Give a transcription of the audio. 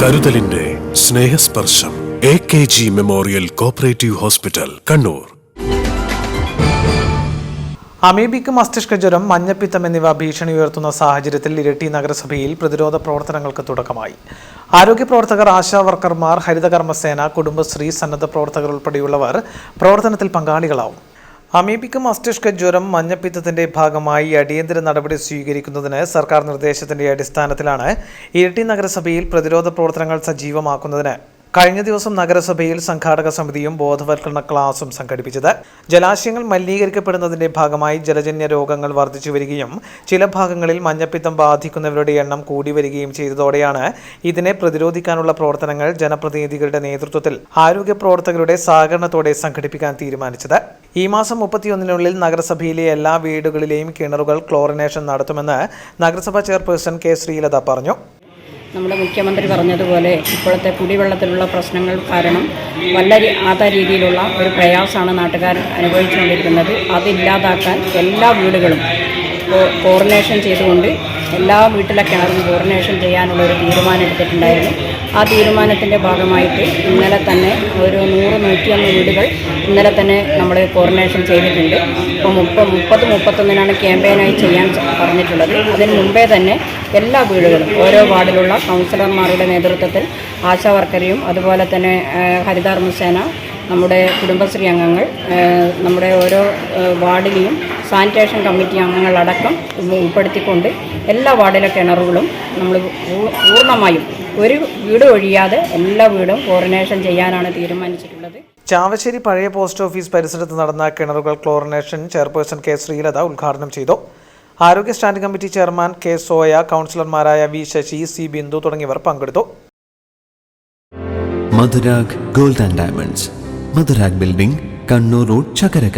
കരുതലിന്റെ Snehasparsham A K G memorial cooperative hospital Kannur. Amoebic മസ്തിഷ്ക ജ്വരം മഞ്ഞപ്പിത്തം എന്നിവ ഭീഷണി ഉയർത്തുന്ന സാഹചര്യത്തിൽ ഇരട്ടി നഗരസഭയിൽ പ്രതിരോധ പ്രവർത്തനങ്ങൾക്ക് തുടക്കമായി. ആരോഗ്യ പ്രവർത്തകർ ആശാ വർക്കർമാർ ഹരിതകർമ്മസേന കുടുംബശ്രീ സന്നദ്ധ പ്രവർത്തകർ ഉൾപ്പെടെയുള്ളവർ പ്രവർത്തനത്തിൽ പങ്കാളികളാവും. അമീബിക്ക് മസ്തിഷ്ക ജ്വരം മഞ്ഞപ്പിത്തത്തിന്റെ ഭാഗമായി അടിയന്തര നടപടി സ്വീകരിക്കുന്നതിന് സർക്കാർ നിർദ്ദേശത്തിന്റെ അടിസ്ഥാനത്തിലാണ് ഇരട്ടി നഗരസഭയിൽ പ്രതിരോധ പ്രവർത്തനങ്ങൾ സജീവമാക്കുന്നതിന് കഴിഞ്ഞ ദിവസം നഗരസഭയിൽ സംഘാടക സമിതിയും ബോധവൽക്കരണ ക്ലാസും സംഘടിപ്പിച്ചത്. ജലാശയങ്ങൾ മലിനീകരിക്കപ്പെടുന്നതിന്റെ ഭാഗമായി ജലജന്യ രോഗങ്ങൾ വർദ്ധിച്ചു വരികയും ചില ഭാഗങ്ങളിൽ മഞ്ഞപ്പിത്തം ബാധിക്കുന്നവരുടെ എണ്ണം കൂടി വരികയും ചെയ്തതോടെയാണ് ഇതിനെ പ്രതിരോധിക്കാനുള്ള പ്രവർത്തനങ്ങൾ ജനപ്രതിനിധികളുടെ നേതൃത്വത്തിൽ ആരോഗ്യ പ്രവർത്തകരുടെ സഹകരണത്തോടെ സംഘടിപ്പിക്കാൻ തീരുമാനിച്ചത്. ഈ മാസം മുപ്പത്തിയൊന്നിനുള്ളിൽ നഗരസഭയിലെ എല്ലാ വീടുകളിലെയും കിണറുകൾ ക്ലോറിനേഷൻ നടത്തുമെന്ന് നഗരസഭാ ചെയർപേഴ്സൺ കെ ശ്രീലത പറഞ്ഞു. നമ്മുടെ മുഖ്യമന്ത്രി പറഞ്ഞതുപോലെ ഇപ്പോഴത്തെ കുടിവെള്ളത്തിലുള്ള പ്രശ്നങ്ങൾ കാരണം വല്ല ആത രീതിയിലുള്ള ഒരു പ്രയാസമാണ് നാട്ടുകാർ അനുഭവിച്ചുകൊണ്ടിരിക്കുന്നത്. അതില്ലാതാക്കാൻ എല്ലാ വീടുകളും കോർഡിനേഷൻ ചെയ്തുകൊണ്ട് എല്ലാ വീട്ടിലെ കിണറും കോർഡിനേഷൻ ചെയ്യാനുള്ള ഒരു തീരുമാനം എടുത്തിട്ടുണ്ടായിരുന്നു. ആ തീരുമാനത്തിന്റെ ഭാഗമായിട്ട് ഇന്നലെ തന്നെ ഒരു നൂറ് നൂറ്റിയൊന്ന് വീടുകൾ ഇന്നലെ തന്നെ നമ്മൾ കോർഡിനേഷൻ ചെയ്തിട്ടുണ്ട്. ഇപ്പോൾ മുപ്പത് മുപ്പത് മുപ്പത്തൊന്നിനാണ് ക്യാമ്പയിനായി ചെയ്യാൻ പറഞ്ഞിട്ടുള്ളത്. അതിന് മുമ്പേ തന്നെ എല്ലാ വീടുകളും ഓരോ വാർഡിലുള്ള കൗൺസിലർമാരുടെ നേതൃത്വത്തിൽ ആശാ വർക്കരെയും അതുപോലെ തന്നെ ഹരിതകർമ്മസേന നമ്മുടെ കുടുംബശ്രീ അംഗങ്ങൾ നമ്മുടെ ഓരോ വാർഡിലെയും സാനിറ്റേഷൻ കമ്മിറ്റി അംഗങ്ങളടക്കം ഉൾപ്പെടുത്തിക്കൊണ്ട് എല്ലാ വാർഡിലെ കിണറുകളും നമ്മൾ പൂർണമായും ഒരു വീട് ഒഴിയാതെ എല്ലാ വീടും കോർഡിനേഷൻ ചെയ്യാനാണ് തീരുമാനിച്ചിട്ടുള്ളത്. ചാവശ്ശേരി പഴയ പോസ്റ്റ് ഓഫീസ് പരിസരത്ത് നടന്ന കിണറുകൾ ക്ലോറിനേഷൻ ചെയർപേഴ്സൺ കെ ശ്രീലത ഉദ്ഘാടനം ചെയ്തു. ആരോഗ്യ standing committee chairman K Soya കൗൺസിലർമാരായ വി ശശി സി ബിന്ദു തുടങ്ങിയവർ പങ്കെടുത്തു. Madhurag gold and diamonds Madhurag building Kannur road Chakkarakkal.